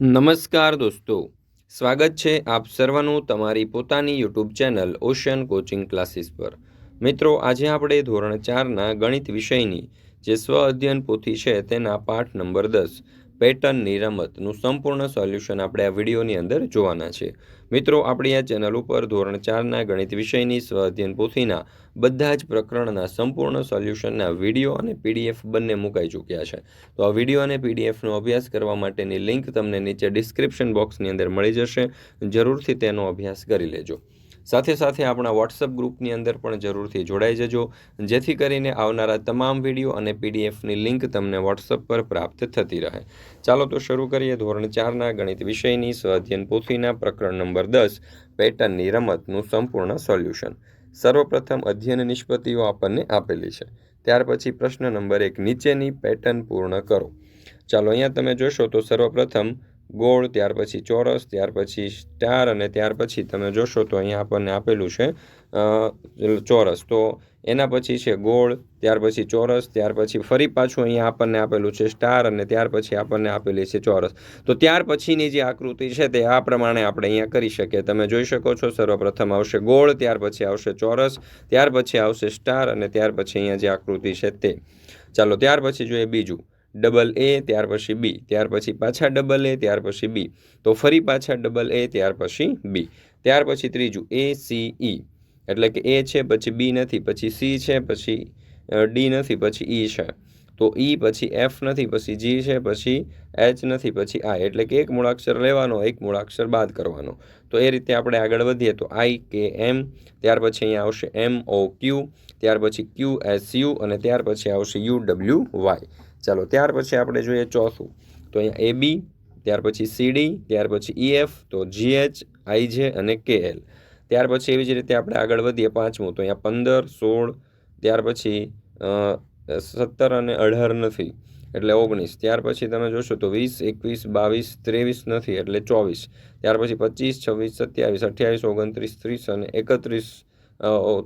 નમસ્કાર દોસ્તો. સ્વાગત છે આપ સર્વનું તમારી પોતાની YouTube channel ocean coaching classes પર. મિત્રો, આજે આપણે ધોરણ ચારના ગણિત વિષયની જે સ્વ અધ્યયન પોથી છે તેના પાઠ નંબર દસ પેટર્નની રમતનું સંપૂર્ણ સોલ્યુશન આપણે આ વિડીયોની અંદર જોવાના છે. મિત્રો, આપણી આ ચેનલ ઉપર ધોરણ ચારના ગણિત વિષયની સ્વ અધ્યયન પોથીના બધા જ પ્રકરણના સંપૂર્ણ સોલ્યુશનના વીડિયો અને પીડીએફ બંને મુકાઈ ચૂક્યા છે. તો આ વીડિયો અને પીડીએફનો અભ્યાસ કરવા માટેની લિંક તમને નીચે ડિસ્ક્રિપ્શન બોક્સની અંદર મળી જશે. જરૂરથી તેનો અભ્યાસ કરી લેજો. સાથે સાથે આપણા વોટ્સઅપ ગ્રુપની અંદર પણ જરૂરથી જોડાઈ જજો, જેથી કરીને આવનારા તમામ વીડિયો અને પીડીએફની લિંક તમને વોટ્સઅપ પર પ્રાપ્ત થતી રહે. ચાલો તો શરૂ કરીએ ધોરણ ચારના ગણિત વિષયની સ્વાધ્યન પોથીના પ્રકરણ નંબર દસ, પેટર્નની રમતનું સંપૂર્ણ સોલ્યુશન. સર્વપ્રથમ અધ્યયન નિષ્પત્તિઓ આપણને આપેલી છે. ત્યાર પછી પ્રશ્ન નંબર એક, નીચેની પેટર્ન પૂર્ણ કરો. ચાલો અહીંયા તમે જોશો તો સર્વપ્રથમ ગોળ ત્યાર પછી ચોરસ ત્યાર પછી સ્ટાર અને ત્યાર પછી તમે જોશો તો અહીંયા આપણને આપેલું છે ચોરસ તો એના પછી છે ગોળ ત્યાર પછી ચોરસ ત્યાર પછી ફરી પાછું અહીંયા આપણને આપેલું છે સ્ટાર અને ત્યાર પછી આપણને આપેલી છે ચોરસ તો ત્યાર પછીની જે આકૃતિ છે તે આ પ્રમાણે આપણે અહીંયા કરી શકીએ તમે જોઈ શકો છો સર્વપ્રથમ આવશે ગોળ ત્યાર પછી આવશે ચોરસ ત્યાર પછી આવશે સ્ટાર અને ત્યાર પછી અહીંયા જે આકૃતિ છે તે ચાલો ત્યાર પછી જોઈએ બીજું ડબલ એ, ત્યાર પછી બી. ત્યાર પછી પાછા ડબલ એ, ત્યાર પછી બી. તો ફરી પાછા ડબલ એ, ત્યાર પછી બી. ત્યાર પછી ત્રીજું એ, સી, ઈ. એટલે કે એ છે, પછી બી નથી, પછી સી છે, પછી ડી નથી, પછી ઈ છે. તો ઈ પછી એફ નથી, પછી જી છે, પછી એચ નથી, પછી આઈ. એટલે કે એક મૂળાક્ષર લેવાનો, એક મૂળાક્ષર બાદ કરવાનો. તો એ રીતે આપણે આગળ વધીએ તો આઈ, કે, એમ. ત્યાર પછી અહીંયા આવશે એમ, ઓ, ક્યુ. ત્યાર પછી ક્યુ, એસ, યુ. અને ત્યાર પછી આવશે યુ, ડબલ્યુ, વાય. ચાલો, ત્યાર પછી આપણે જોઈએ ચોથું. તો અહીંયા એ બી ત્યાર પછી સીડી ત્યાર પછી ઈએફ તો જીએચ આઈજે અને કે એલ ત્યાર પછી એવી જ રીતે આપણે આગળ વધીએ પાંચમું. તો અહીંયા પંદર, સોળ, ત્યાર પછી સત્તર અને અઢાર નથી, એટલે ઓગણીસ. ત્યાર પછી તમે જોશો તો વીસ, એકવીસ, બાવીસ, ત્રેવીસ નથી, એટલે ચોવીસ. ત્યાર પછી પચીસ, છવ્વીસ, સત્યાવીસ, અઠ્યાવીસ, ઓગણત્રીસ, ત્રીસ અને એકત્રીસ.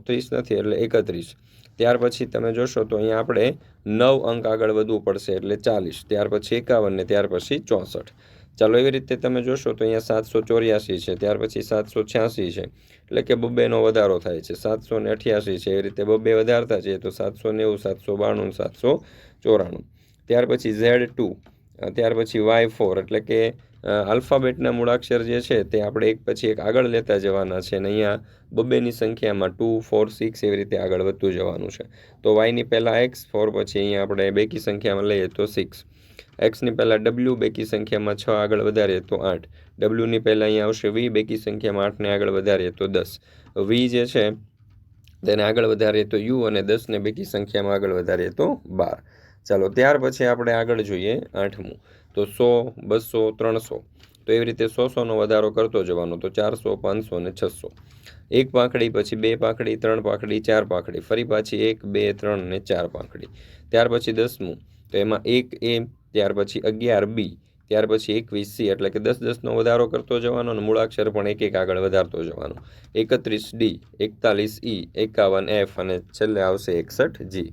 ત્રીસ નથી, એટલે એકત્રીસ. ત્યાર પછી તમે જોશો તો અહીંયા આપણે નવ અંક આગળ વધવું પડશે, એટલે ચાલીસ. ત્યાર પછી એકાવન ને ત્યાર પછી ચોસઠ. ચાલો, એવી રીતે તમે જોશો તો અહીંયા સાતસો ચોર્યાસી છે, ત્યાર પછી સાતસો છ્યાસી છે, એટલે કે બબ્બેનો વધારો થાય છે. સાતસો ને અઠ્યાસી છે, એવી રીતે બબ્બે વધારતા છે તો સાતસો નેવું, સાતસો બાણું, સાતસો ચોરાણું. ત્યાર પછી ઝેડ ટુ, ત્યાર પછી વાય ફોર, એટલે કે આલ્ફાબેટના મૂળાક્ષર જે છે તે આપણે એક પછી એક આગળ લેતા જવાના છે અને અહીંયા બબ્બેની સંખ્યામાં ટુ, ફોર, સિક્સ એવી રીતે આગળ વધતું જવાનું છે. તો વાયની પહેલાં એક્સ, ફોર પછી અહીંયા આપણે બેકી સંખ્યામાં લઈએ તો સિક્સ. એક્સની પહેલાં ડબલ્યુ, બેકી સંખ્યામાં છ, આગળ વધારીએ તો આઠ. ડબલ્યુની પહેલાં અહીંયા આવશે વી, બેકી સંખ્યામાં આઠને આગળ વધારીએ તો દસ. વી જે છે તેને આગળ વધારીએ તો યુ અને દસને બેકી સંખ્યામાં આગળ વધારીએ તો બાર. ચાલો, ત્યાર પછી આપણે આગળ જોઈએ આઠમું. તો સો, બસો, ત્રણસો. તો એવી રીતે સો, સોનો વધારો કરતો જવાનો, તો ચારસો, પાંચસો ને છસો. એક પાંખડી, પછી બે પાંખડી, ત્રણ પાંખડી, ચાર પાંખડી. ફરી પાછી એક, બે, ત્રણ ને ચાર પાંખડી. ત્યાર પછી દસમું. તો એમાં એક એ, ત્યાર પછી અગિયાર બી. ત્યાર પછી એકવીસ સી. એટલે કે દસ દસનો વધારો કરતો જવાનો અને મૂળાક્ષર પણ એક એક આગળ વધારતો જવાનો. એકત્રીસ ડી, એકતાલીસ ઈ, એકાવન એફ અને છેલ્લે આવશે એકસઠ જી.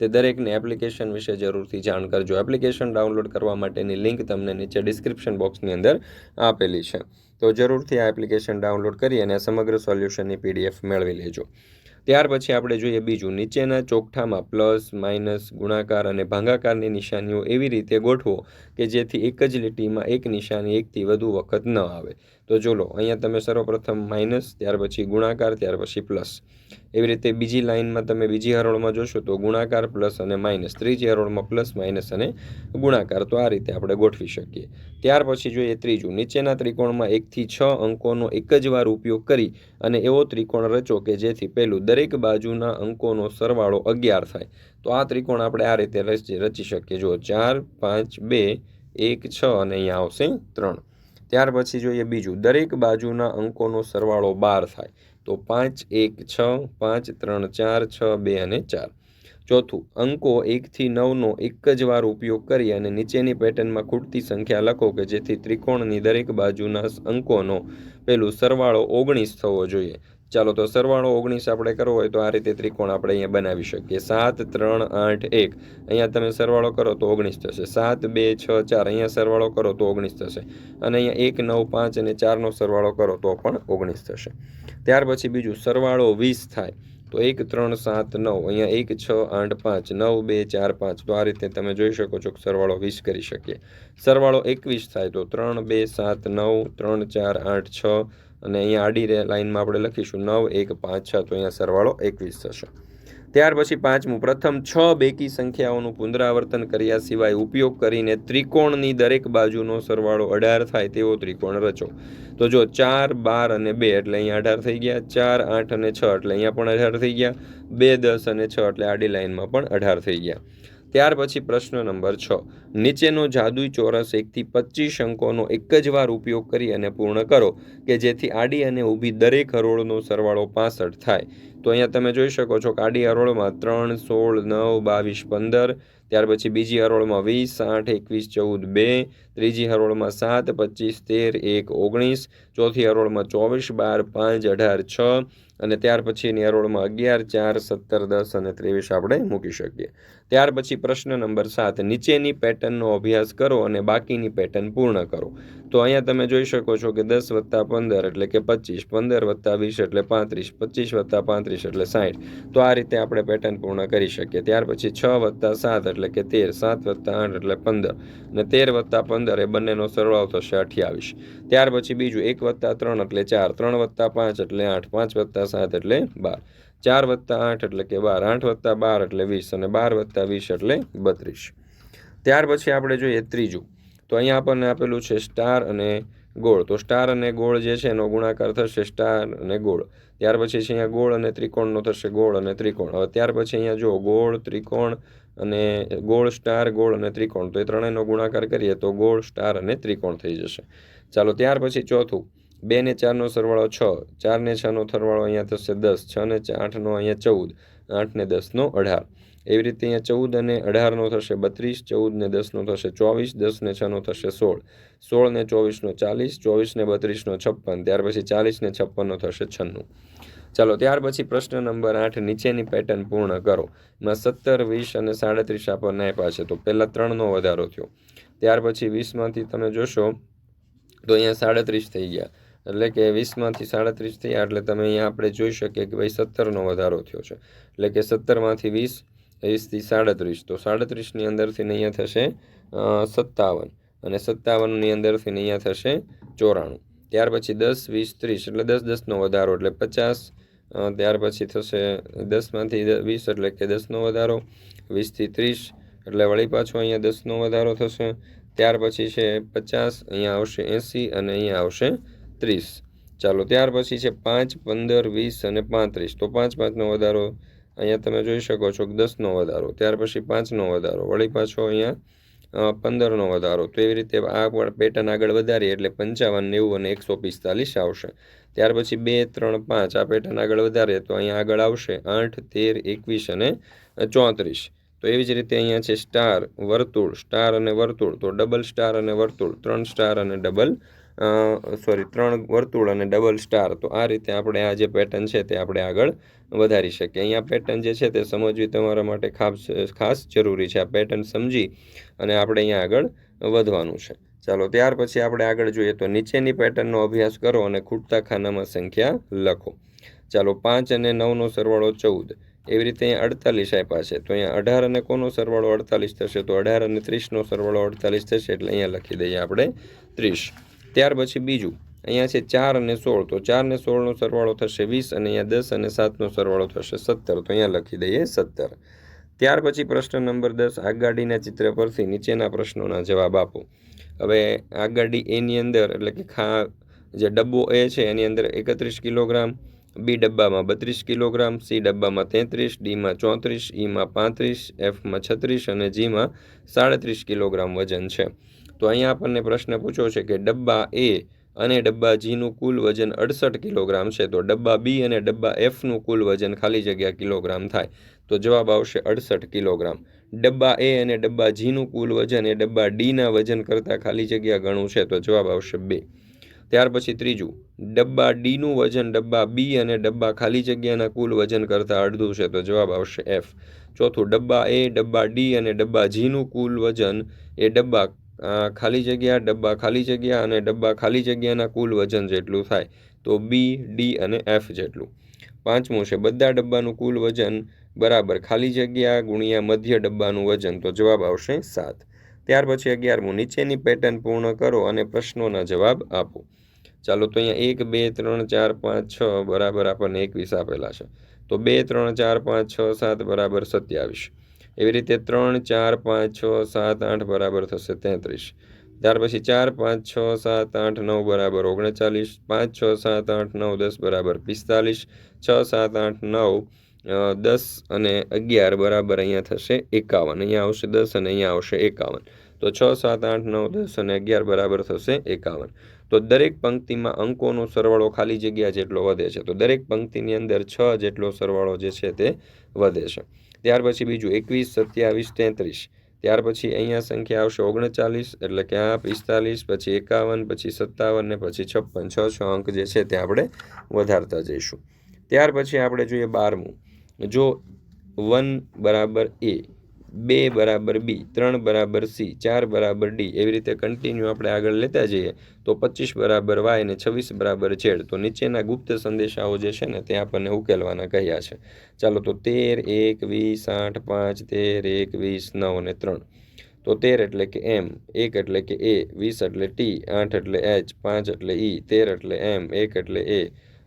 તે દરેકને એપ્લિકેશન વિશે જરૂરથી જાણ કરજો. એપ્લિકેશન ડાઉનલોડ કરવા માટેની લિંક તમને નીચે ડિસ્ક્રિપ્શન બોક્સની અંદર આપેલી છે. તો જરૂરથી આ એપ્લિકેશન ડાઉનલોડ કરી અને સમગ્ર સોલ્યુશનની પીડીએફ મેળવી લેજો. ત્યાર પછી આપણે જોઈએ બીજું. નીચેના ચોકઠામાં પ્લસ માઇનસ ગુણાકાર અને ભાંગાકારની નિશાનીઓ એવી રીતે ગોઠવો કે જેથી એક જ લીટીમાં એક નિશાની એકથી વધુ વખત ન આવે. તો જો લો અહીંયા તમે સર્વપ્રથમ માઇનસ ત્યાર પછી ગુણાકાર, ત્યાર પછી પ્લસ એવી રીતે બીજી લાઇનમાં તમે બીજી હરોળમાં જોશો તો ગુણાકાર પ્લસ અને માઇનસ ત્રીજી હરોળમાં પ્લસ માઇનસ અને ગુણાકાર. તો આ રીતે આપણે ગોઠવી શકીએ. ત્યાર પછી જોઈએ ત્રીજું. નીચેના ત્રિકોણમાં એકથી છ અંકોનો એક જ વાર ઉપયોગ કરી અને એવો ત્રિકોણ રચો કે જેથી પહેલું દરેક બાજુના અંકોનો સરવાળો અગિયાર થાય. તો આ ત્રિકોણ આપણે આ રીતે રચી શકીએ. જો ચાર, પાંચ, બે, એક, છ અને અહીંયા આવશે ત્રણ. ત્યાર પછી જોઈએ બીજું. દરેક બાજુના અંકોનો સરવાળો બાર થાય. તો પાંચ, એક, છ, પાંચ, ત્રણ, ચાર, છ, બે અને ચાર. ચોથું, અંકો એકથી નવનો એક જ વાર ઉપયોગ કરી અને નીચેની પેટર્નમાં ખૂટતી સંખ્યા લખો કે જેથી ત્રિકોણની દરેક બાજુના અંકોનો પેલું સરવાળો ઓગણીસ થવો જોઈએ. ચાલો તો સરવાળો ઓગણીસ આપણે કરવો હોય તો આ રીતે ત્રિકોણ આપણે અહીંયા બનાવી શકીએ. સાત, ત્રણ, આઠ, એક. અહીંયા તમે સરવાળો કરો તો ઓગણીસ થશે. સાત, બે, છ, ચાર. અહીંયા સરવાળો કરો તો ઓગણીસ થશે. અને અહીંયા એક, નવ, પાંચ અને ચારનો સરવાળો કરો તો પણ ઓગણીસ થશે. ત્યાર પછી બીજું સરવાળો વીસ થાય તો એક, ત્રણ, સાત, નવ. અહીંયા એક, છ, આઠ, પાંચ. નવ, બે, ચાર, પાંચ. તો આ રીતે તમે જોઈ શકો છો કે સરવાળો વીસ કરી શકીએ. સરવાળો એકવીસ થાય તો ત્રણ, બે, સાત, નવ, ત્રણ, ચાર, આઠ, છ અને અહીંયા આડી લાઈનમાં આપણે લખીશું નવ, એક, પાંચ, છ, તો અહીંયા સરવાળો એકવીસ થશે. ત્યાર પછી પાંચમું, પ્રથમ છ બેકી સંખ્યાઓનું પુનરાવર્તન કર્યા સિવાય ઉપયોગ કરીને ત્રિકોણની દરેક બાજુનો સરવાળો અઢાર થાય તેવો ત્રિકોણ રચો. તો જો ચાર, બાર અને બે એટલે અહીંયા અઢાર થઈ ગયા, ચાર, આઠ અને છ એટલે અહીંયા પણ અઢાર થઈ ગયા, બે, દસ અને છ એટલે આડી લાઇનમાં પણ અઢાર થઈ ગયા. ત્યાર પછી પ્રશ્ન નંબર છ. નીચેનો જાદુઈ ચોરસ એકથી પચીસ અંકોનો એક જ વાર ઉપયોગ કરી અને પૂર્ણ કરો, કે જેથી આડી અને ઊભી દરેક હરોળનો સરવાળો પાસઠ થાય. તો અહીંયા તમે જોઈ શકો છો કાડી હરોળમાં ત્રણ, સોળ, નવ, બાવીસ, પંદર, ત્યાર પછી બીજી હરોળમાં વીસ આઠ એકવીસ, ચૌદ, બે, ત્રીજી હરોળમાં સાત, પચીસ, તેર, એક, ઓગણીસ, ચોથી હરોળમાં ચોવીસ, બાર, પાંચ, અઢાર, છ અને ત્યાર પછીની હરોળમાં અગિયાર, ચાર, સત્તર, દસ અને ત્રેવીસ આપણે મૂકી શકીએ. ત્યાર પછી પ્રશ્ન નંબર સાત, નીચેની પેટર્નનો અભ્યાસ કરો અને બાકીની પેટર્ન પૂર્ણ કરો. તો અહીંયા તમે જોઈ શકો છો કે દસ વત્તા પંદર એટલે કે પચીસ, પંદર વત્તા વીસ એટલે પાંત્રીસ, પચીસ વત્તા પાંત્રીસ એટલે સાઠ. તો આ રીતે આપણે પેટર્ન પૂર્ણ કરી શકીએ. ત્યાર પછી છ વત્તા સાત એટલે કે તેર. સાત વત્તા આઠ એટલે પંદર. અને તેર વત્તા પંદર એ બંનેનો સરવાળો થશે અઠ્યાવીસ ત્યાર પછી બીજું એક વત્તા ત્રણ એટલે ચાર. ત્રણ વત્તા પાંચ એટલે આઠ. પાંચ વત્તા સાત એટલે બાર. ચાર વત્તા આઠ એટલે કે બાર. આઠ વત્તા બાર એટલે વીસ અને બાર વત્તા વીસ એટલે બત્રીસ. ત્યાર પછી આપણે જોઈએ ત્રીજું. તો અહીંયા આપણને આપેલું છે સ્ટાર અને ગોળ. તો સ્ટાર અને ગોળ જે છે એનો ગુણાકાર થશે સ્ટાર અને ગોળ. ત્યાર પછી છે અહીંયા ગોળ અને ત્રિકોણનો થશે ગોળ અને ત્રિકોણ. હવે ત્યાર પછી અહીંયા જો ગોળ, ત્રિકોણ અને ગોળ, સ્ટાર, ગોળ અને ત્રિકોણ, તો એ ત્રણેયનો ગુણાકાર કરીએ તો ગોળ, સ્ટાર અને ત્રિકોણ થઈ જશે. ચાલો ત્યાર પછી ચોથું. બે ને ચારનો સરવાળો છ. ચાર ને છનો સરવાળો અહીંયા થશે દસ. છ ને આઠનો અહીંયા ચૌદ. આઠ ને દસનો અઢાર. એવી રીતે અહીંયા ચૌદ અને અઢારનો થશે બત્રીસ, ચૌદ ને દસનો થશે ચોવીસ, દસ ને છનો થશે સોળ. સોળ ને ચોવીસનો ચાલીસ, ચોવીસ ને બત્રીસનો છપ્પન, ત્યાર પછી ચાલીસ ને છપ્પનનો થશે છન્નું. ચાલો, ત્યાર પછી પ્રશ્ન નંબર આઠ, નીચેની પેટર્ન પૂર્ણ કરો. એમાં સત્તર, વીસ અને સાડત્રીસ આપણને આપ્યા છે. તો પહેલાં ત્રણનો વધારો થયો. ત્યાર પછી વીસમાંથી તમે જોશો તો અહીંયા સાડત્રીસ થઈ ગયા. એટલે કે વીસમાંથી સાડત્રીસ થયા, એટલે તમે અહીંયા આપણે જોઈ શકીએ કે ભાઈ સત્તરનો વધારો થયો છે. એટલે કે સત્તરમાંથી વીસ વીસથી સાડત્રીસ. તો સાડત્રીસની અંદરથી અહીંયા થશે સત્તાવન. અને સત્તાવનની અંદરથી અહીંયા થશે ચોરાણું. ત્યાર પછી દસ, વીસ, ત્રીસ. એટલે દસ, દસનો વધારો. એટલે પચાસ ત્યાર પછી થશે દસમાંથી વીસ એટલે કે દસનો વધારો, વીસથી ત્રીસ. એટલે વળી પાછો અહીંયા દસનો વધારો થશે. ત્યાર પછી છે પચાસ, અહીંયા આવશે એંસી અને અહીંયા આવશે ત્રીસ. ચાલો, ત્યાર પછી છે પાંચ, પંદર, વીસ અને પાંત્રીસ. તો પાંચ, પાંચનો વધારો અહીંયા તમે જોઈ શકો છો કે દસનો વધારો, ત્યાર પછી પાંચનો વધારો, વળી પાછો અહીંયા પંદરનો વધારો. તો એવી રીતે આ પેટર્ન આગળ વધારીએ એટલે પંચાવન, નેવું અને એકસો પિસ્તાલીસ આવશે. ત્યાર પછી બે, ત્રણ, પાંચ આ પેટર્ન આગળ વધારીએ તો અહીંયા આગળ આવશે આઠ, તેર, એકવીસ અને ચોત્રીસ. તો એવી જ રીતે અહીંયા છે સ્ટાર, વર્તુળ, સ્ટાર અને વર્તુળ. તો ડબલ સ્ટાર અને વર્તુળ, ત્રણ સ્ટાર અને ડબલ સોરી ત્રણ વર્તુળ અને ડબલ સ્ટાર તો આ રીતે આપણે આ જે પેટર્ન છે તે આપણે આગળ વધારી શકીએ. અહીંયા પેટર્ન જે છે તે સમજવી તમારા માટે ખાસ ખાસ જરૂરી છે. આ પેટર્ન સમજી અને આપણે અહીંયા આગળ વધવાનું છે. ચાલો, ત્યાર પછી આપણે આગળ જોઈએ તો નીચેની પેટર્નનો અભ્યાસ કરો અને ખૂટતા ખાનામાં સંખ્યા લખો. ચાલો, પાંચ અને નવનો સરવાળો ચૌદ. એવી રીતે અહીંયા અડતાલીસ આપ્યા છે. તો અહીંયા અઢાર અને કોનો સરવાળો અડતાલીસ થશે? તો અઢાર અને ત્રીસનો સરવાળો અડતાલીસ થશે એટલે અહીંયા લખી દઈએ આપણે ત્રીસ. ત્યાર પછી બીજું, અહીંયા છે ચાર અને સોળ, તો ચાર ને સોળનો સરવાળો થશે વીસ અને અહીંયા દસ અને સાતનો સરવાળો થશે સત્તર, તો અહીંયા લખી દઈએ સત્તર. ત્યાર પછી પ્રશ્ન નંબર દસ આગાડીના ચિત્ર પરથી નીચેના પ્રશ્નોના જવાબ આપો. હવે આગાડી એની અંદર, એટલે કે ખા, જે ડબ્બો એ છે એની અંદર એકત્રીસ કિલોગ્રામ, બી ડબ્બામાં બત્રીસ કિલોગ્રામ, સી ડબ્બામાં તેત્રીસ, ડીમાં ચોત્રીસ, ઈમાં પાંત્રીસ, એફમાં છત્રીસ અને જીમાં સાડત્રીસ કિલોગ્રામ વજન છે. તો અહીંયા આપણને પ્રશ્ન પૂછ્યો છે કે ડબ્બા એ અને ડબ્બા જીનું કુલ વજન અડસઠ કિલોગ્રામ છે. તો ડબ્બા બી અને ડબ્બા એફનું કુલ વજન ખાલી જગ્યા કિલોગ્રામ થાય. તો જવાબ આવશે અડસઠ કિલોગ્રામ. ડબ્બા એ અને ડબ્બા જીનું કુલ વજન એ ડબ્બા ડીના વજન કરતાં ખાલી જગ્યા ઘણું છે. તો જવાબ આવશે બે. ત્યાર પછી ત્રીજું. ડબ્બા ડીનું વજન ડબ્બા બી અને ડબ્બા ખાલી જગ્યાના કુલ વજન કરતાં અડધું છે. તો જવાબ આવશે એફ ચોથું, ડબ્બા એ, ડબ્બા ડી અને ડબ્બા જીનું કુલ વજન એ ડબ્બા ખાલી જગ્યા, ડબ્બા ખાલી જગ્યા અને ડબ્બા ખાલી જગ્યાના કુલ વજન જેટલું થાય તો બી ડી અને એફ જેટલું. પાંચમું છે, બધા ડબ્બાનું કુલ વજન બરાબર ખાલી જગ્યા ગુણ્યા મધ્ય ડબ્બાનું વજન તો જવાબ આવશે સાત. ત્યાર પછી અગિયારમું, નીચેની પેટર્ન પૂર્ણ કરો અને પ્રશ્નોના જવાબ આપો. ચાલો તો અહીંયા એક, બે, ત્રણ, ચાર, પાંચ, છ બરાબર આપણને એકવીસ આપેલા છે. તો બે, ત્રણ, ચાર, પાંચ, છ, સાત બરાબર સત્યાવીસ. એવી રીતે ત્રણ, ચાર, પાંચ, છ, સાત, આઠ બરાબર થશે તેત્રીસ. ત્યાર પછી ચાર, પાંચ, છ, સાત, આઠ, નવ બરાબર ઓગણચાલીસ. પાંચ, છ, સાત, આઠ, નવ, દસ બરાબર પિસ્તાલીસ. છ, સાત, આઠ, નવ દસ અને અગિયાર બરાબર અહીંયા થશે એકાવન. અહીંયા આવશે દસ અને અહીંયા આવશે એકાવન. તો છ, સાત, આઠ, નવ, દસ અને અગિયાર બરાબર થશે એકાવન. તો દરેક પંક્તિમાં અંકોનો સરવાળો ખાલી જગ્યા જેટલો વધે છે. તો દરેક પંક્તિની અંદર છ જેટલો સરવાળો જે છે તે વધે છે. ત્યાર પછી બીજું એકવીસ, સત્યાવીસ, તેત્રીસ. ત્યાર પછી અહીંયા સંખ્યા આવશે ઓગણચાલીસ, એટલે કે આ પિસ્તાલીસ, પછી એકાવન, પછી સત્તાવન ને પછી છપ્પન. છ છ અંક જે છે તે આપણે વધારતા જઈશું. ત્યાર પછી આપણે જોઈએ બારમું. જો વન બરાબર એ બે બરાબર બી, ત્રણ બરાબર સી, ચાર બરાબર ડી એવી રીતે કન્ટિન્યુ આપણે આગળ લેતા જઈએ, તો પચીસ બરાબર વાય અને છવ્વીસ બરાબર ઝેડ. તો નીચેના ગુપ્ત સંદેશાઓ જે છે ને તે આપણને ઉકેલવાના કહ્યા છે. ચાલો, તો તેર, એક, વીસ, આઠ, પાંચ, તેર, એક, વીસ, નવ અને ત્રણ. તો તેર એટલે કે એમ, એક એટલે કે એ, વીસ એટલે ટી, આઠ એટલે એચ, પાંચ એટલે ઈ, તેર એટલે એમ, એક એટલે એ,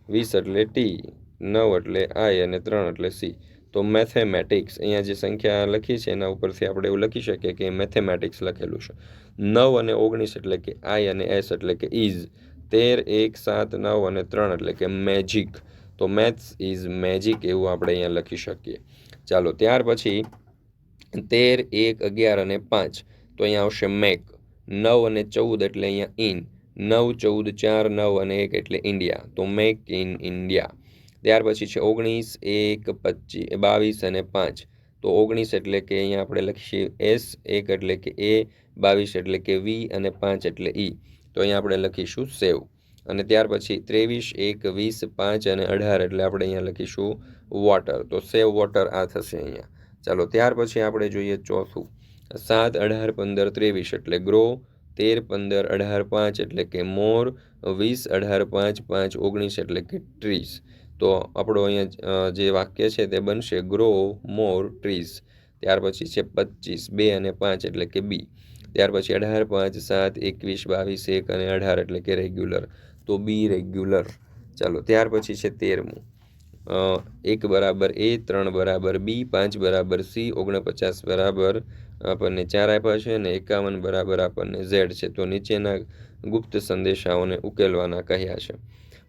વીસ એટલે ટી, નવ એટલે આઈ અને ત્રણ એટલે સી. તો મેથેમેટિક્સ અહીંયા જે સંખ્યા લખી છે એના ઉપરથી આપણે એવું લખી શકીએ કે મેથેમેટિક્સ લખેલું છે. નવ અને ઓગણીસ એટલે કે આઈ અને એસ એટલે કે ઇઝ તેર, એક, સાત, નવ અને ત્રણ એટલે કે મેજિક તો મેથ્સ ઇઝ મેજિક એવું આપણે અહીંયા લખી શકીએ. ચાલો, ત્યાર પછી તેર, એક, અગિયાર અને પાંચ. તો અહીંયા આવશે મેક નવ અને ચૌદ એટલે અહીંયા ઇન નવ, ચૌદ, ચાર, નવ અને એક એટલે ઇન્ડિયા તો મેક ઇન ઇન્ડિયા ત્યાર પછી છે ઓગણીસ, એક પચીસ બાવીસ અને પાંચ. તો ઓગણીસ એટલે કે અહીંયા આપણે લખીએ એસ, એક એટલે કે એ, બાવીસ એટલે કે વી અને પાંચ એટલે ઈ. તો અહીંયા આપણે લખીશું સેવ. અને ત્યાર પછી ત્રેવીસ, એક, વીસ, પાંચ અને અઢાર એટલે આપણે અહીંયા લખીશું વોટર. તો સેવ વોટર આ થશે અહીંયા. ચાલો, ત્યાર પછી આપણે જોઈએ ચોથું. સાત, અઢાર, પંદર, ત્રેવીસ એટલે ગ્રો. તેર, પંદર, અઢાર, પાંચ એટલે કે મોર. વીસ, અઢાર, પાંચ પાંચ, ઓગણીસ એટલે કે ટ્રીઝ તો આપણો અહીંયા જે વાક્ય છે તે બનશે ગ્રો મોર ટ્રીઝ ત્યાર પછી છે પચીસ, બે અને પાંચ એટલે કે બી. ત્યાર પછી અઢાર, પાંચ, સાત, એકવીસ, બાવીસ, એક અને અઢાર એટલે કે રેગ્યુલર. તો બી રેગ્યુલર. ચાલો, ત્યાર પછી છે તેરમું. એક બરાબર એ, ત્રણ બરાબર બી, પાંચ બરાબર સી, ઓગણપચાસ બરાબર આપણને ચાર આપ્યા છે અને એકાવન બરાબર આપણને ઝેડ છે. તો નીચેના ગુપ્ત સંદેશાઓને ઉકેલવાના કહ્યા છે.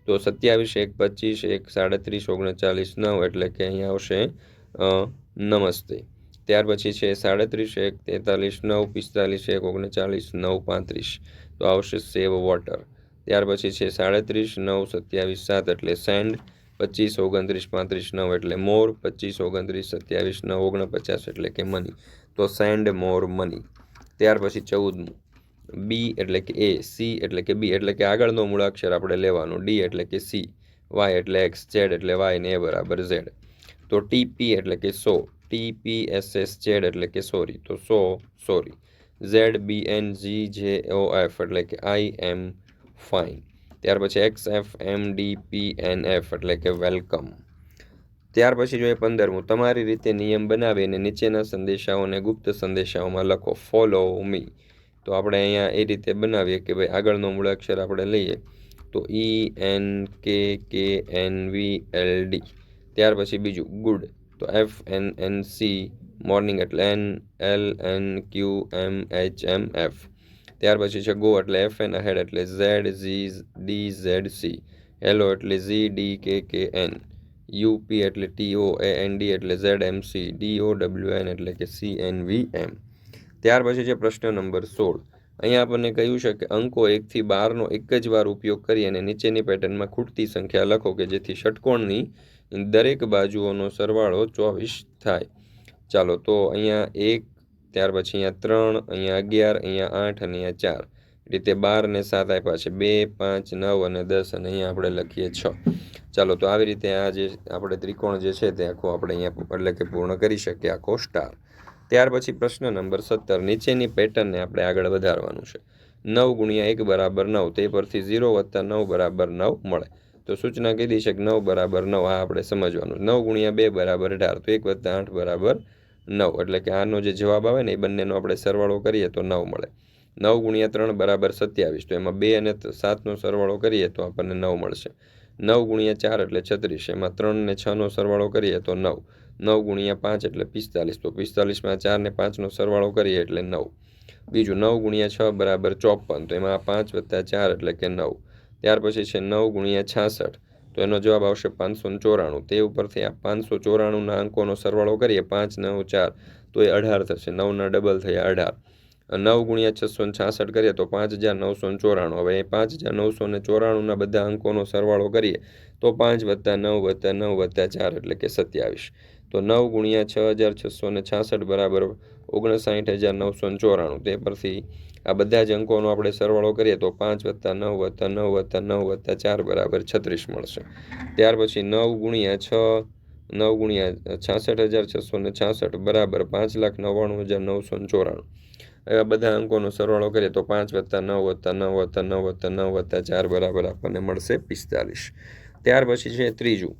તો સત્યાવીસ, એક પચીસ, એક સાડત્રીસ, ઓગણચાલીસ, નવ એટલે કે અહીંયા આવશે નમસ્તે. ત્યાર પછી છે સાડત્રીસ, એક તેતાલીસ, નવ પિસ્તાલીસ, એક ઓગણચાલીસ, નવ પાંત્રીસ. તો આવશે સેવ વોટર. ત્યાર પછી છે સાડત્રીસ, નવ સત્યાવીસ, સાત એટલે સેન્ડ, પચીસ, ઓગણત્રીસ, પાંત્રીસ, નવ એટલે મોર, પચીસ, ઓગણત્રીસ, સત્યાવીસ, નવ, ઓગણપચાસ એટલે કે મની. તો સેન્ડ, મોર, મની. ત્યાર પછી ચૌદમું. બી એટલે કે એ, સી એટલે કે બી એટલે કે આગળનો મૂળાક્ષર આપણે લેવાનો. ડી એટલે કે સી, વાય એટલે એક્સ, ઝેડ એટલે વાય ને એ બરાબર ઝેડ. તો ટીપી એટલે કે સો ટીપી એસ એસ ઝેડ એટલે કે સોરી. તો so, sorry. Z, B, N, G, J, O, F એટલે કે આઈ, એમ, ફાઇન. ત્યાર પછી X, F, M, D, P, N, F એટલે કે વેલકમ. ત્યાર પછી જોઈએ પંદરમું. તમારી રીતે નિયમ બનાવીને નીચેના સંદેશાઓને ગુપ્ત સંદેશાઓમાં લખો. Follow me. તો આપણે અહીંયા એ રીતે બનાવીએ કે ભાઈ આગળનો મૂળાક્ષર આપણે લઈએ. તો ઈ એન કે કે એન વી એલ ડી ત્યાર પછી બીજું ગુડ તો F N N C morning એટલે N L N Q M H M F ત્યાર પછી છે ગો એટલે એફ એન હેડ એટલે Z Z D Z C hello એટલે Z D K K N up એટલે T O A N D એટલે Z M C D O W N એટલે કે સી એન વી એમ ત્યાર પછી છે પ્રશ્ન નંબર સોળ. અહીંયા આપણને કહ્યું છે કે અંકો એકથી બારનો એક જ વાર ઉપયોગ કરી અને નીચેની પેટર્નમાં ખૂટતી સંખ્યા લખો કે જેથી ષટકોણની દરેક બાજુઓનો સરવાળો ચોવીસ થાય. ચાલો, તો અહીંયા એક, ત્યાર પછી અહીંયા ત્રણ, અહીંયા અગિયાર, અહીંયા આઠ અને અહીંયા ચાર. રીતે બાર ને સાત આપ્યા છે. બે, પાંચ, નવ અને દસ અને અહીંયા આપણે લખીએ છ. ચાલો, તો આવી રીતે આ જે આપણે ત્રિકોણ જે છે તે આખો આપણે અહીંયા એટલે કે પૂર્ણ કરી શકીએ. આખો સ્ટાર ત્યાર પછી પ્રશ્ન નંબર સત્તર. નીચેની પેટર્નને આપણે આગળ વધારવાનું છે. નવ ગુણ્યા એક બરાબર નવ. તે પરથી ઝીરો વત્તા નવ બરાબર નવ મળે. તો સૂચના કીધી છે કે નવ બરાબર નવ? આ આપણે સમજવાનું. નવ ગુણ્યા બે બરાબર અઢાર. તો એક વત્તા આઠ બરાબર નવ. એટલે કે આનો જે જવાબ આવે ને એ બંનેનો આપણે સરવાળો કરીએ તો નવ મળે. નવ ગુણ્યા ત્રણ બરાબર સત્યાવીસ. તો એમાં બે અને સાતનો સરવાળો કરીએ તો આપણને નવ મળશે. નવ ગુણ્યા ચાર એટલે છત્રીસ. એમાં ત્રણ ને છનો સરવાળો કરીએ તો નવ. નવ ગુણ્યા પાંચ એટલે પિસ્તાલીસ. તો પિસ્તાલીસમાં ચાર ને પાંચનો સરવાળો કરીએ એટલે નવ. બીજું નવ ગુણ્યા છ બરાબર ચોપન. તો એમાં પાંચ વત્તા ચાર એટલે કે નવ. ત્યાર પછી છે નવ ગુણ્યા છાસઠ. તો એનો જવાબ આવશે પાંચસો ચોરાણું. તે ઉપરથી આ પાંચસો ચોરાણુંના અંકોનો સરવાળો કરીએ પાંચ નવ ચાર. તો એ અઢાર થશે. નવના ડબલ થયા અઢાર. નવ ગુણ્યા છસો છાસઠ કરીએ તો પાંચ હજાર નવસો ચોરાણું. હવે એ પાંચ હજાર નવસો ને ચોરાણુંના બધા અંકોનો સરવાળો કરીએ તો પાંચ વત્તા નવ વત્તા નવ વત્તા ચાર એટલે કે સત્યાવીસ. તો નવ ગુણ્યા છ હજાર છસો ને છાસઠ બરાબર ઓગણસાઠ હજાર નવસો ને ચોરાણું. તે પરથી આ બધા જ અંકોનો આપણે સરવાળો કરીએ તો પાંચ વત્તા નવ વત્તા નવ વત્તા નવ વત્તા ચાર બરાબર છત્રીસ મળશે. ત્યાર પછી નવ ગુણ્યા છ, નવ ગુણ્યા છાસઠ હજાર છસો ને છાસઠ બરાબર પાંચ લાખ નવ્વાણું હજાર નવસો ને ચોરાણું એવા બધા અંકોનો સરવાળો કરીએ તો પાંચ વત્તા નવ વત્તા નવ વત્તા નવ વત્તા નવ વત્તા ચાર બરાબર આપણને મળશે પિસ્તાલીસ. ત્યાર પછી છે ત્રીજું.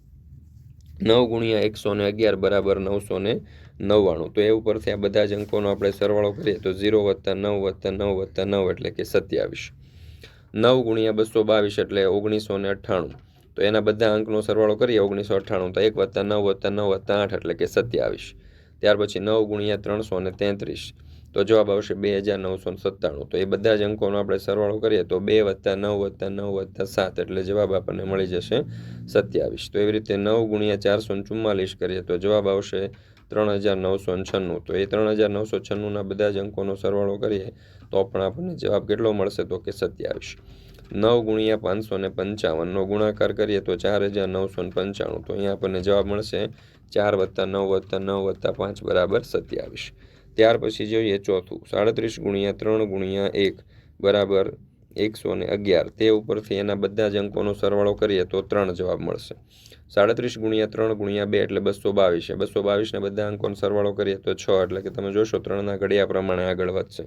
નવ ગુણ્યા એકસો ને અગિયાર બરાબર નવસો ને નવ્વાણું. તો એ ઉપરથી આ બધા જ અંકોનો આપણે સરવાળો કરીએ તો ઝીરો વત્તા નવ વત્તા નવ વત્તા નવ એટલે કે સત્યાવીસ. નવ ગુણ્યા બસો બાવીસ એટલે ઓગણીસો ને અઠ્ઠાણું. તો એના બધા અંકનો સરવાળો કરીએ ઓગણીસો અઠ્ઠાણું તો એક વત્તા નવ વત્તા નવ વત્તા આઠ એટલે કે સત્યાવીસ. ત્યાર પછી નવ ગુણ્યા ત્રણસો ને તેત્રીસ. તો જવાબ આવશે બે હજાર નવસો સત્તાણું. તો એ બધા જ અંકોનો આપણે સરવાળો કરીએ તો બે વત્તા નવ વત્તા નવ વત્તા સાત એટલે જવાબ આપણને મળી જશે સત્યાવીસ. તો એવી રીતે નવ ગુણ્યા ચારસો ચુમ્માલીસ કરીએ તો જવાબ આવશે ત્રણ હજાર નવસો છન્નું. તો એ ત્રણ હજાર નવસો છન્નુંના બધા જ અંકોનો સરવાળો કરીએ તો પણ આપણને જવાબ કેટલો મળશે તો કે સત્યાવીસ. નવ ગુણ્યા પાંચસો ને પંચાવનનો ગુણાકાર કરીએ તો ચાર હજાર નવસો પંચાણું. તો અહીંયા આપણને જવાબ મળશે ચાર વત્તા નવ વત્તા નવ વત્તા પાંચ બરાબર સત્યાવીસ. ત્યાર પછી જોઈએ ચોથું. સાડત્રીસ ગુણ્યા ત્રણ ગુણ્યા એક બરાબર એકસો ને અગિયાર. તે ઉપરથી એના બધા જ અંકોનો સરવાળો કરીએ તો ત્રણ જવાબ મળશે. સાડત્રીસ ગુણ્યા ત્રણ ગુણ્યા બે એટલે બસો બાવીસ બસો બાવીસને બધા અંકોનો સરવાળો કરીએ તો છ, એટલે કે તમે જોશો ત્રણના ઘડિયા પ્રમાણે આગળ વધશે.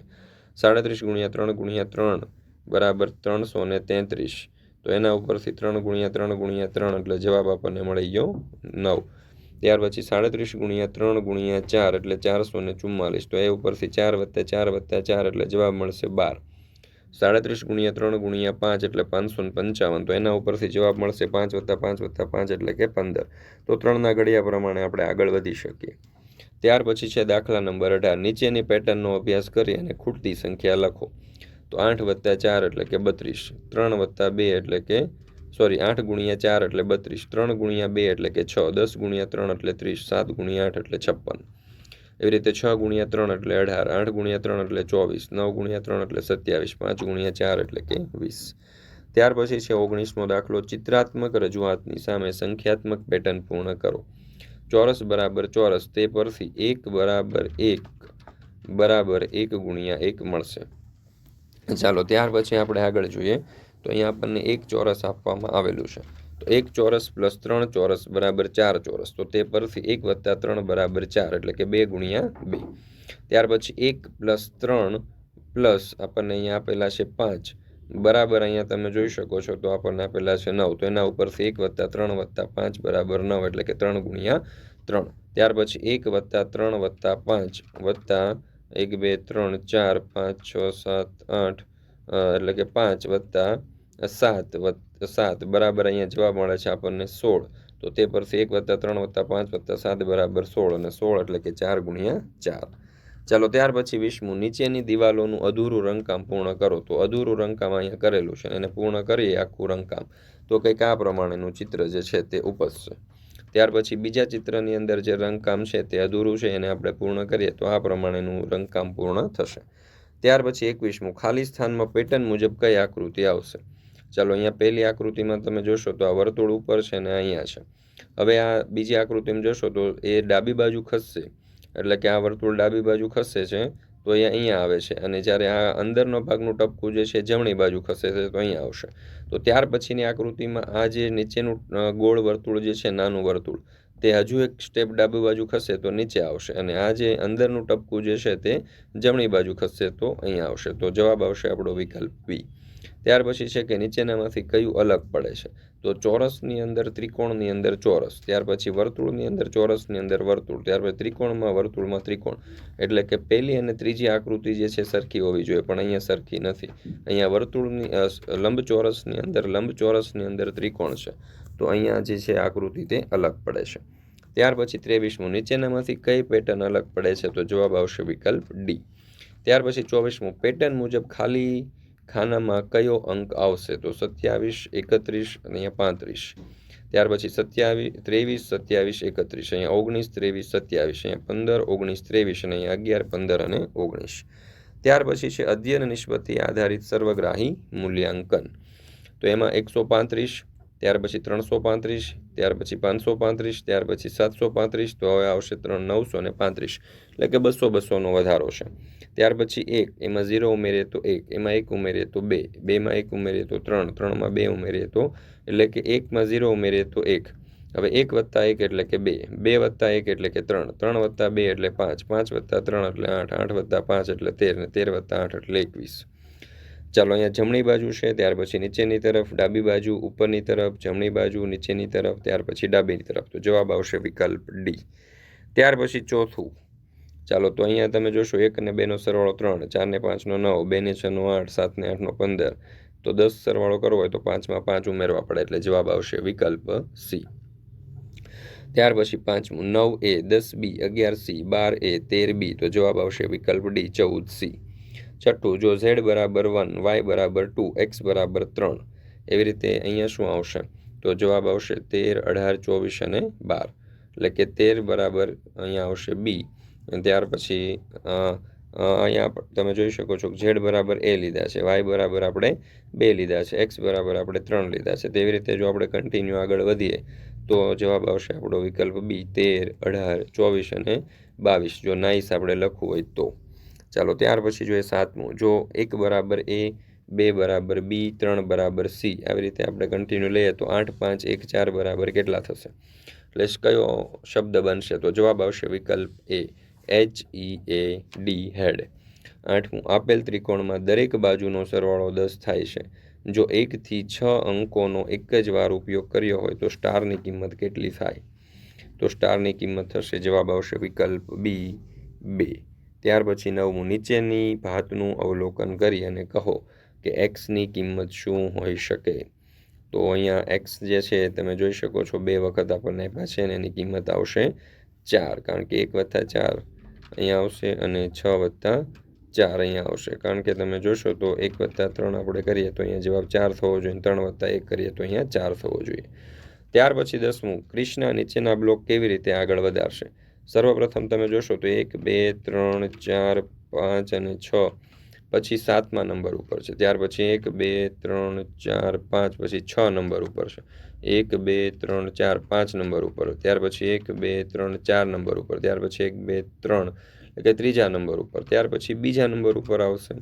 સાડત્રીસ ગુણ્યા ત્રણ ગુણ્યા ત્રણ બરાબર ત્રણસો ને તેત્રીસ. તો એના ઉપરથી ત્રણ ગુણ્યા ત્રણ ગુણ્યા ત્રણ એટલે જવાબ આપણને મળી ગયો નવ. ત્યાર પછી સાડત્રીસ ગુણ્યા ત્રણ ગુણ્યા ચાર એટલે ચારસો ને ચુમ્માલીસ. તો એ ઉપરથી ચાર વત્તા ચાર વત્તા ચાર એટલે જવાબ મળશે બાર. સાડત્રીસ ગુણ્યા ત્રણ ગુણ્યા પાંચ એટલે પાંચસો ને પંચાવન. તો એના ઉપરથી જવાબ મળશે પાંચ વત્તા પાંચ વત્તા પાંચ એટલે કે પંદર. તો ત્રણના ઘડિયા પ્રમાણે આપણે આગળ વધી શકીએ. ત્યાર પછી છે દાખલા નંબર અઢાર. નીચેની પેટર્નનો અભ્યાસ કરી અને ખૂટતી સંખ્યા લખો. તો આઠ વત્તા ચાર એટલે કે બત્રીસ. ત્રણ વત્તા બે એટલે કે સોરી, આઠ ગુણ્યા ચાર એટલે બત્રીસ, ત્રણ ગુણ્યા બે એટલે કે છ, દસ ગુણ્યા ત્રણ એટલે ત્રીસ, સાત ગુણ્યા આઠ એટલે છપ્પન. એવી રીતે છ ગુણ્યા ત્રણ એટલે અઢાર, આઠ ગુણ્યા ત્રણ એટલે ચોવીસ, નવ ગુણ્યા ત્રણ એટલે સત્યાવીસ, પાંચ ગુણ્યા ચાર એટલે કે વીસ. ત્યાર પછી છે ઓગણીસમો દાખલો, ચિત્રાત્મક રજૂઆતની સામે સંખ્યાત્મક પેટર્ન પૂર્ણ કરો. ચોરસ બરાબર ચોરસ, તે પરથી એક બરાબર એક બરાબર એક ગુણ્યા એક મળશે. ચાલો, ત્યાર પછી આપણે આગળ જોઈએ. તો અહીંયા આપણને એક ચોરસ આપવામાં આવેલું છે. તો એક ચોરસ પ્લસ ત્રણ ચોરસ બરાબર ચાર ચોરસ. તો તે પરથી એક વત્તા ત્રણ બરાબર ચાર એટલે કે બે ગુણ્યા બે. ત્યાર પછી એક પ્લસ ત્રણ પ્લસ આપણને અહીંયા આપેલા છે પાંચ. બરાબર અહીંયા તમે જોઈ શકો છો તો આપણને આપેલા છે નવ. તો એના ઉપરથી એક વત્તા ત્રણ વત્તા પાંચ બરાબર નવ એટલે કે ત્રણ ગુણ્યા ત્રણ. ત્યાર પછી એક વત્તા ત્રણ વત્તા પાંચ વત્તા એક બે ત્રણ ચાર પાંચ છ સાત આઠ એટલે કે પાંચ વત્તા સાત સાત બરાબર અહીંયા જવાબ મળે છે આપણને સોળ. તો તે પરથી એક વત્તા ત્રણ વત્તા પાંચ વત્તા સાત બરાબર સોળ અને સોળ એટલે કે ચાર ગુણ્યા ચાર. ચાલો ત્યાર પછી વિષ્ણુ નીચેની દિવાલોનું અધૂરું રંગકામ પૂર્ણ કરો. તો અધૂરું રંગકામ અહીંયા કરેલું છે એને પૂર્ણ કરીએ આખું રંગકામ. તો કંઈક આ પ્રમાણેનું ચિત્ર જે છે તે ઉપજશે. ત્યાર પછી બીજા ચિત્રની અંદર જે રંગકામ છે તે અધૂરું છે એને આપણે પૂર્ણ કરીએ તો આ પ્રમાણેનું રંગકામ પૂર્ણ થશે. ત્યાર પછી એકવીસમું. ખાલી સ્થાનમાં પેટર્ન મુજબ કઈ આકૃતિ આવશે? ચાલો અહીંયા પહેલી આકૃતિમાં તમે જોશો તો આ વર્તુળ ઉપર છે ને અહીંયા છે. હવે આ બીજી આકૃતિમાં જોશો તો એ ડાબી બાજુ ખસશે. એટલે કે આ વર્તુળ ડાબી બાજુ ખસે છે, તો એ અહીંયા આવે છે. અને જ્યારે આ અંદરનો ભાગનું ટપકું જે છે જમણી બાજુ ખસે છે, તો અહીંયા આવશે. તો ત્યાર પછીની આકૃતિમાં આ જે નીચેનું ગોળ વર્તુળ જે છે, નાનું વર્તુળ. તે હજુ એક સ્ટેપ ડાબી બાજુ ખસે તો નીચે આવશે અને આ જે અંદરનું ટપકું જે છે તે જમણી બાજુ ખસશે તો અહીંયા આવશે. તો જવાબ આવશે આપણો વિકલ્પ બી ત્યાર પછી છે કે નીચેનામાંથી કયું અલગ પડે છે? તો ચોરસની અંદર ત્રિકોણની અંદર ચોરસ, ત્યાર પછી વર્તુળની અંદર ચોરસની અંદર વર્તુળ, ત્યાર પછી ત્રિકોણમાં વર્તુળમાં ત્રિકોણ. એટલે કે પહેલી અને ત્રીજી આકૃતિ જે છે સરખી હોવી જોઈએ, પણ અહીંયા સરખી નથી. અહીંયા વર્તુળની લંબ ચોરસની અંદર લંબચોરસની અંદર ત્રિકોણ છે. તો અહીંયા જે છે આકૃતિ તે અલગ પડે છે. ત્યાર પછી ત્રેવીસમું, નીચેનામાંથી કઈ પેટર્ન અલગ પડે છે તો જવાબ આવશે વિકલ્પ ડી ત્યાર પછી ચોવીસમું પેટર્ન મુજબ ખાલી ખાનામાં કયો અંક આવશે તો સત્યાવીસ, એકત્રીસ અને અહીંયા પાંત્રીસ. ત્યાર પછી સત્યાવીસ ત્રેવીસ, સત્યાવીસ, એકત્રીસ. અહીંયા ઓગણીસ, ત્રેવીસ, સત્યાવીસ. અહીંયા પંદર, ઓગણીસ, ત્રેવીસ અને અહીંયા અગિયાર, પંદર અને ઓગણીસ. ત્યાર પછી છે અધ્યયન નિષ્પત્તિ આધારિત સર્વગ્રાહી મૂલ્યાંકન. તો એમાં એકસો પાંત્રીસ ત્યાર પછી ત્રણસો પાંત્રીસ, ત્યાર પછી પાંચસો પાંત્રીસ, ત્યાર પછી સાતસો પાંત્રીસ, તો હવે આવશે ત્રણ નવસો ને પાંત્રીસ. એટલે કે બસો બસોનો વધારો છે. ત્યાર પછી એક, એમાં ઝીરો ઉમેરીએ તો એક, એમાં એક ઉમેરીએ તો બે, બેમાં એક ઉમેરીએ તો ત્રણ, ત્રણમાં બે ઉમેરીએ તો, એટલે કે એકમાં ઝીરો ઉમેરીએ તો એક. હવે એક વત્તા એક એટલે કે બે બે વત્તા એક એટલે કે ત્રણ ત્રણ વત્તા બે એટલે પાંચ પાંચ વત્તા ત્રણ એટલે આઠ આઠ વત્તા પાંચ એટલે તેર, ને તેર વત્તા આઠ એટલે એકવીસ. ચાલો અહીંયા જમણી બાજુ છે, ત્યાર પછી નીચેની તરફ ડાબી બાજુ, ઉપરની તરફ જમણી બાજુ, નીચેની તરફ, ત્યાર પછી ડાબીની તરફ. તો જવાબ આવશે વિકલ્પ ડી. ત્યાર પછી ચોથું. ચાલો તો અહીંયા તમે જોશો, એક અને બેનો સરવાળો ત્રણ, ચારને પાંચનો નવ, બેને છનો આઠ, સાતને આઠનો પંદર. તો દસ સરવાળો કરવો હોય તો પાંચમાં પાંચ ઉમેરવા પડે એટલે જવાબ આવશે વિકલ્પ સી. ત્યાર પછી પાંચમું, નવ એ, દસ બી, અગિયાર સી, બાર એ, તેર બી, તો જવાબ આવશે વિકલ્પ ડી, ચૌદ સી. છઠ્ઠું, જો ઝેડ બરાબર વન, વાય બરાબર ટુ, એક્સ બરાબર ત્રણ, એવી રીતે અહીંયા શું આવશે? તો જવાબ આવશે તેર, અઢાર, ચોવીસ અને બાર. એટલે કે તેર બરાબર અહીંયા આવશે બી. ત્યાર પછી અહીંયા તમે જોઈ શકો છો કે ઝેડ બરાબર એ લીધા છે, વાય બરાબર આપણે બે લીધા છે, એક્સ બરાબર આપણે ત્રણ લીધા છે. તેવી રીતે જો આપણે કન્ટિન્યુ આગળ વધીએ, તો જવાબ આવશે આપણો વિકલ્પ બી, તેર, અઢાર, ચોવીસ અને બાવીસ. જો નાઇસ આપણે લખવું હોય તો. ચાલો ત્યાર પછી જોઈએ સાતમું. જો એક બરાબર એ, બે બરાબર બી, ત્રણ બરાબર સી. આવી રીતે આપણે કન્ટિન્યુ લઈએ તો આઠ, પાંચ, એક, ચાર બરાબર કેટલા થશે? એટલે કયો શબ્દ બનશે? તો જવાબ આવશે વિકલ્પ એ એચ ઈ એ ડી હેડ આઠમું, આપેલ ત્રિકોણમાં દરેક બાજુનો સરવાળો દસ થાય છે. જો એકથી છ અંકોનો એક જ વાર ઉપયોગ કર્યો હોય તો સ્ટારની કિંમત કેટલી થાય? તો સ્ટારની કિંમત થશે, જવાબ આવશે વિકલ્પ બી, બે. ત્યાર પછી નવમું, નીચેની ભાતનું અવલોકન કરી અને કહો કે એક્સની કિંમત શું હોઈ શકે. તો અહીંયા એક્સ જે છે, તમે જોઈ શકો છો, બે વખત આપણને આપ્યા છે અને એની કિંમત આવશે ચાર, કારણ કે એક વત્તા ચાર અહીંયા આવશે અને છ વત્તા ચાર અહીંયા આવશે. કારણ કે તમે જોશો તો એક વત્તા ત્રણ આપણે કરીએ તો અહીંયા જવાબ ચાર થવો જોઈએ ત્રણ વત્તા એક કરીએ તો અહીંયા ચાર થવો જોઈએ. ત્યાર પછી દસમું ક્રિષ્ના નીચેના બ્લોક કેવી રીતે આગળ વધારશે? સર્વપ્રથમ તમે જોશો તો એક, બે, ત્રણ, ચાર, પાંચ અને છ. પછી સાતમા નંબર ઉપર છે. ત્યાર પછી એક, બે, ત્રણ, ચાર, પાંચ, પછી છ નંબર ઉપર છે. એક, બે, ત્રણ, ચાર, પાંચ નંબર ઉપર. ત્યાર પછી એક, બે, ત્રણ, ચાર નંબર ઉપર. ત્યાર પછી એક, બે, ત્રણ, એટલે કે ત્રીજા નંબર ઉપર. ત્યાર પછી બીજા નંબર ઉપર આવશે.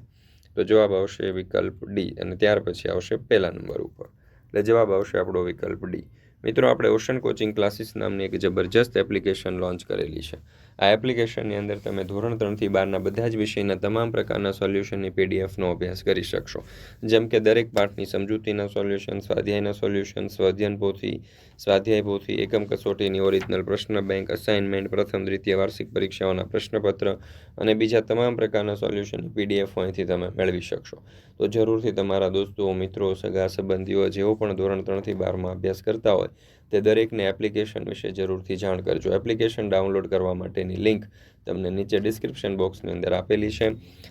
તો જવાબ આવશે વિકલ્પ ડી. અને ત્યાર પછી આવશે પહેલા નંબર ઉપર. એટલે જવાબ આવશે આપણો વિકલ્પ ડી. મિત્રો આપણે ઓશન કોચિંગ ક્લાસીસ નામની એક જબરજસ્ત એપ્લિકેશન લોન્ચ કરેલી છે. આ એપ્લિકેશનની અંદર તમે ધોરણ ત્રણથી બારના બધા જ વિષયના તમામ પ્રકારના સોલ્યુશનની પીડીએફનો અભ્યાસ કરી શકશો. જેમ કે દરેક પાઠની સમજૂતીના સોલ્યુશન, સ્વાધ્યાયના સોલ્યુશન, સ્વાધ્યાયન પોથી, સ્વાધ્યાય પોથી, એકમ કસોટીની ઓરિજિનલ પ્રશ્ન બેંક અસાઇનમેન્ટ પ્રથમ, દ્વિતીય વાર્ષિક પરીક્ષાઓના પ્રશ્નપત્ર અને બીજા તમામ પ્રકારના સોલ્યુશનની પીડીએફ અહીંથી તમે મેળવી શકશો. તો જરૂરથી તમારા દોસ્તો, મિત્રો, સગા, સંબંધીઓ જેઓ પણ ધોરણ ત્રણથી બારમાં અભ્યાસ કરતા હોય તે દરેકને એપ્લિકેશન વિશે જરૂરથી જાણ કરજો. એપ્લિકેશન ડાઉનલોડ કરવા માટેની લિંક તમને નીચે ડિસ્ક્રિપ્શન બોક્સની અંદર આપેલી છે.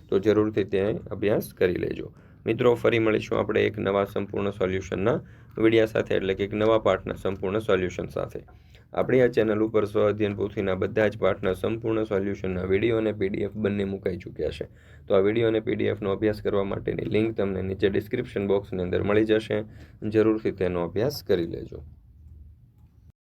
તો જરૂરથી તે અભ્યાસ કરી લેજો. મિત્રો, ફરી મળીશું આપણે એક નવા સંપૂર્ણ સોલ્યુશનના વિડીયા સાથે, એટલે કે એક નવા પાઠના સંપૂર્ણ સોલ્યુશન સાથે. આપણી આ ચેનલ ઉપર સ્વ અધ્યયન પોથીના બધા જ પાઠના સંપૂર્ણ સોલ્યુશનના વીડિયો અને પીડીએફ બંને મુકાઈ ચૂક્યા છે. તો આ વીડિયો અને પીડીએફનો અભ્યાસ કરવા માટેની લિંક તમને નીચે ડિસ્ક્રિપ્શન બોક્સની અંદર મળી જશે. જરૂરથી તેનો અભ્યાસ કરી લેજો.